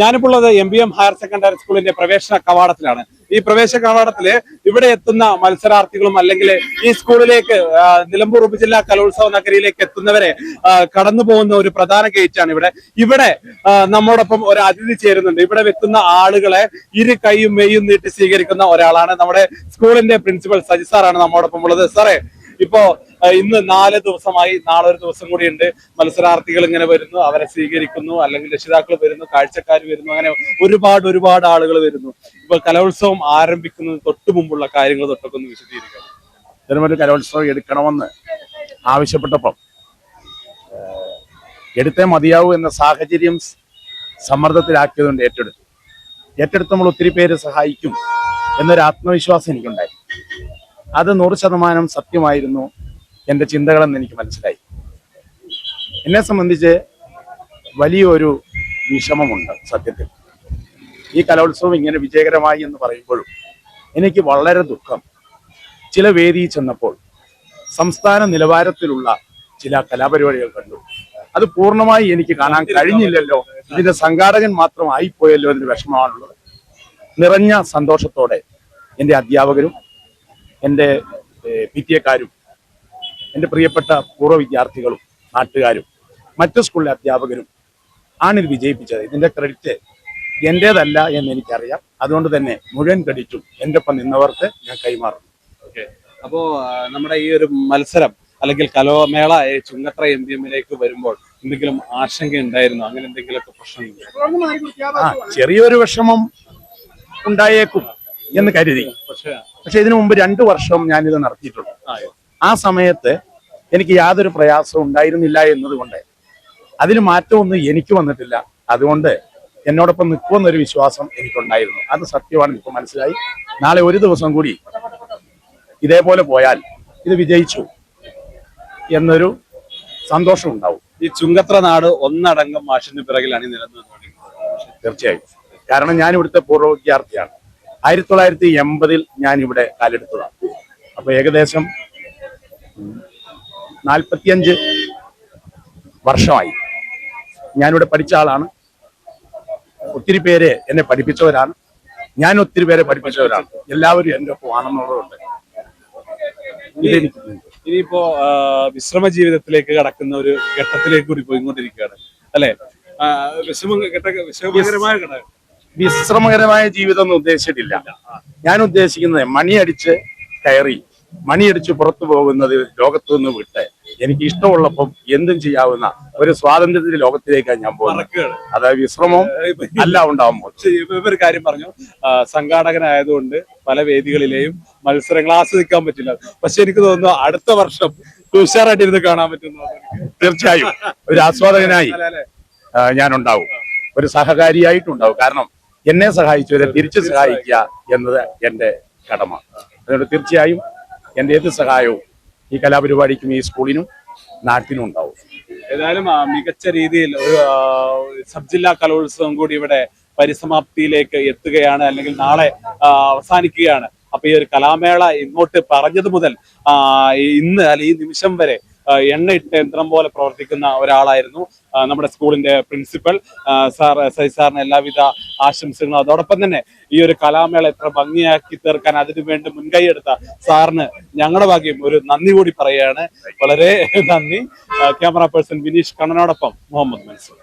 ഞാനിപ്പോൾ ഉള്ളത് M B M higher secondary സ്കൂളിന്റെ പ്രവേശന കവാടത്തിലാണ്. ഈ പ്രവേശന കവാടത്തിൽ ഇവിടെ എത്തുന്ന മത്സരാർത്ഥികളും അല്ലെങ്കിൽ ഈ സ്കൂളിലേക്ക് നിലമ്പൂർ ഉപജില്ലാ കലോത്സവ നഗരിയിലേക്ക് എത്തുന്നവരെ കടന്നു പോകുന്ന ഒരു പ്രധാന ഗേറ്റ് ആണ് ഇവിടെ ഇവിടെ നമ്മോടൊപ്പം ഒരു അതിഥി ചേരുന്നുണ്ട്. ഇവിടെ എത്തുന്ന ആളുകളെ ഇരു കൈയും മെയ്യും നീട്ടി സ്വീകരിക്കുന്ന ഒരാളാണ് നമ്മുടെ സ്കൂളിന്റെ പ്രിൻസിപ്പൽ സജി സാറാണ് നമ്മോടൊപ്പം ഉള്ളത്. സാറേ ഇപ്പോ ഇന്ന് നാല് ദിവസമായി നാളെ ഒരു ദിവസം കൂടി ഉണ്ട് മത്സരാർത്ഥികൾ ഇങ്ങനെ വരുന്നു അവരെ സ്വീകരിക്കുന്നു അല്ലെങ്കിൽ രക്ഷിതാക്കൾ വരുന്നു കാഴ്ചക്കാർ വരുന്നു അങ്ങനെ ഒരുപാട് ഒരുപാട് ആളുകൾ വരുന്നു. ഇപ്പൊ കലോത്സവം ആരംഭിക്കുന്നത് തൊട്ട് മുമ്പുള്ള കാര്യങ്ങൾ തൊട്ടൊക്കെ ഒന്ന് വിശദീകരിക്കാം. ഇത്തരമൊരു കലോത്സവം എടുക്കണമെന്ന് ആവശ്യപ്പെട്ടപ്പം എടുത്തേ മതിയാവൂ എന്ന സാഹചര്യം സമ്മർദ്ദത്തിലാക്കിയതുകൊണ്ട് ഏറ്റെടുത്തു. ഏറ്റെടുത്ത് നമ്മൾ ഒത്തിരി പേര് സഹായിക്കും എന്നൊരു ആത്മവിശ്വാസം എനിക്കുണ്ടായി. അത് നൂറ് ശതമാനം സത്യമായിരുന്നു എന്റെ ചിന്തകളെന്ന് എനിക്ക് മനസ്സിലായി. എന്നെ സംബന്ധിച്ച് വലിയൊരു വിഷമമുണ്ട് സത്യത്തിൽ. ഈ കലോത്സവം ഇങ്ങനെ വിജയകരമായി എന്ന് പറയുമ്പോഴും എനിക്ക് വളരെ ദുഃഖം. ചില വേദിയിൽ ചെന്നപ്പോൾ സംസ്ഥാന നിലവാരത്തിലുള്ള ചില കലാപരിപാടികൾ കണ്ടു. അത് പൂർണമായി എനിക്ക് കാണാൻ കഴിഞ്ഞില്ലല്ലോ. ഇതിന്റെ സംഘാടകൻ മാത്രം ആയിപ്പോയല്ലോ എന്നൊരു വിഷമമാണുള്ളത്. നിറഞ്ഞ സന്തോഷത്തോടെ എന്റെ അധ്യാപകരും എന്റെ പി ടി എക്കാരും എന്റെ പ്രിയപ്പെട്ട പൂർവ വിദ്യാർത്ഥികളും നാട്ടുകാരും മറ്റു സ്കൂളിലെ അധ്യാപകരും ആണ് ഇത് വിജയിപ്പിച്ചത്. ഇതിന്റെ ക്രെഡിറ്റ് എന്റേതല്ല എന്ന് എനിക്കറിയാം. അതുകൊണ്ട് തന്നെ മുഴുവൻ ക്രെഡിറ്റും എന്റെ ഒപ്പം നിന്നവർക്ക് ഞാൻ കൈമാറുന്നു. ഓക്കെ. അപ്പോൾ നമ്മുടെ ഈ ഒരു മത്സരം അല്ലെങ്കിൽ കലോമേള ചുങ്ങത്ര ചുങ്കത്ര എം പി എമ്മിലേക്ക് വരുമ്പോൾ എന്തെങ്കിലും ആശങ്ക ഉണ്ടായിരുന്നോ? അങ്ങനെ എന്തെങ്കിലുമൊക്കെ പ്രശ്നം ആ ചെറിയൊരു വിഷമം ഉണ്ടായേക്കും എന്ന് കരുതി. പക്ഷേ പക്ഷെ ഇതിനു മുമ്പ് രണ്ടു വർഷം ഞാനിത് നടത്തിയിട്ടുണ്ട്. ആ, സമയത്ത് എനിക്ക് യാതൊരു പ്രയാസവും ഉണ്ടായിരുന്നില്ല എന്നതുകൊണ്ട് അതിന് മാറ്റമൊന്നും എനിക്ക് വന്നിട്ടില്ല. അതുകൊണ്ട് എന്നോടൊപ്പം നിൽക്കുമെന്നൊരു വിശ്വാസം എനിക്കുണ്ടായിരുന്നു. അത് സത്യമാണ് ഇപ്പൊ മനസ്സിലായി. നാളെ ഒരു ദിവസം കൂടി ഇതേപോലെ പോയാൽ ഇത് വിജയിച്ചു എന്നൊരു സന്തോഷം ഉണ്ടാവും. ഈ ചുങ്കത്ര നാട് ഒന്നടങ്കം മാഷിന് പിറകിലാണ് നിലനിന്നുകൊണ്ടിരിക്കുന്നത് തീർച്ചയായും. കാരണം ഞാൻ ഇവിടുത്തെ പൂർവ വിദ്യാർത്ഥിയാണ് ആയിരത്തി തൊള്ളായിരത്തി എൺപതിൽ ഞാൻ ഇവിടെ കാലെടുത്തതാണ്. അപ്പൊ ഏകദേശം നാൽപ്പത്തിയഞ്ച് വർഷമായി ഞാനിവിടെ പഠിച്ച ആളാണ്. ഒത്തിരി പേരെ എന്നെ പഠിപ്പിച്ചവരാണ്. ഞാൻ ഒത്തിരി പേരെ പഠിപ്പിച്ചവരാണ്. എല്ലാവരും എന്റെ ഒപ്പം ആണെന്നുള്ളതുകൊണ്ട് ഇനിയിപ്പോ വിശ്രമ ജീവിതത്തിലേക്ക് കടക്കുന്ന ഒരു ഘട്ടത്തിലേക്ക് കൂടി പോയിക്കൊണ്ടിരിക്കുകയാണ്. അല്ലെ? വിഷമ ഘട്ട വിഷമകരമായ ഘടകം. വിശ്രമകരമായ ജീവിതം ഒന്നും ഉദ്ദേശിച്ചിട്ടില്ല. ഞാൻ ഉദ്ദേശിക്കുന്നത് മണിയടിച്ച് കയറി മണിയടിച്ച് പുറത്തു പോകുന്നത് ലോകത്തു നിന്ന് വിട്ട് എനിക്ക് ഇഷ്ടമുള്ളപ്പം എന്തും ചെയ്യാവുന്ന ഒരു സ്വാതന്ത്ര്യത്തിന്റെ ലോകത്തിലേക്കാണ് ഞാൻ പോകുന്നത്. അതായത് വിശ്രമം അല്ല ഉണ്ടാവുമ്പോൾ. ഒരു കാര്യം പറഞ്ഞു. സംഘാടകനായതുകൊണ്ട് പല വേദികളിലെയും മത്സരങ്ങൾ ആസ്വദിക്കാൻ പറ്റില്ല. പക്ഷെ എനിക്ക് തോന്നുന്നു അടുത്ത വർഷം ഉഷാറായിട്ട് ഇരുന്ന് കാണാൻ പറ്റുന്നു. തീർച്ചയായും. ഒരു ആസ്വാദകനായി ഞാൻ ഉണ്ടാവും ഒരു സഹകാരിയായിട്ടുണ്ടാവും. കാരണം എന്നെ സഹായിച്ചവരെ തിരിച്ചു സഹായിക്കുക എന്നത് എന്റെ കടമ. അതുകൊണ്ട് തീർച്ചയായും എന്റെ ഏത് സഹായവും ഈ കലാപരിപാടിക്കും ഈ സ്കൂളിനും നാട്ടിനും ഉണ്ടാവും. ഏതായാലും മികച്ച രീതിയിൽ ഒരു സബ് ജില്ലാ കലോത്സവം കൂടി ഇവിടെ പരിസമാപ്തിയിലേക്ക് എത്തുകയാണ് അല്ലെങ്കിൽ നാളെ അവസാനിക്കുകയാണ്. അപ്പൊ ഈ ഒരു കലാമേള ഇങ്ങോട്ട് പറഞ്ഞത് മുതൽ ഇന്ന് അല്ലെ ഈ നിമിഷം വരെ എണ്ണയിട്ട യന്ത്രം പോലെ പ്രവർത്തിക്കുന്ന ഒരാളായിരുന്നു നമ്മുടെ സ്കൂളിന്റെ പ്രിൻസിപ്പൽ. സാർ എസ് ഐ സാറിന് എല്ലാവിധ ആശംസകളും. അതോടൊപ്പം തന്നെ ഈ ഒരു കലാമേള എത്ര ഭംഗിയാക്കി തീർക്കാൻ അതിനു വേണ്ടി മുൻകൈ എടുത്ത സാറിന് ഞങ്ങളുടെ ഭാഗ്യം ഒരു നന്ദി കൂടി പറയുകയാണ്. വളരെ നന്ദി. ക്യാമറ പേഴ്സൺ വിനീഷ് കണ്ണനോടൊപ്പം മുഹമ്മദ് മൻസൂർ.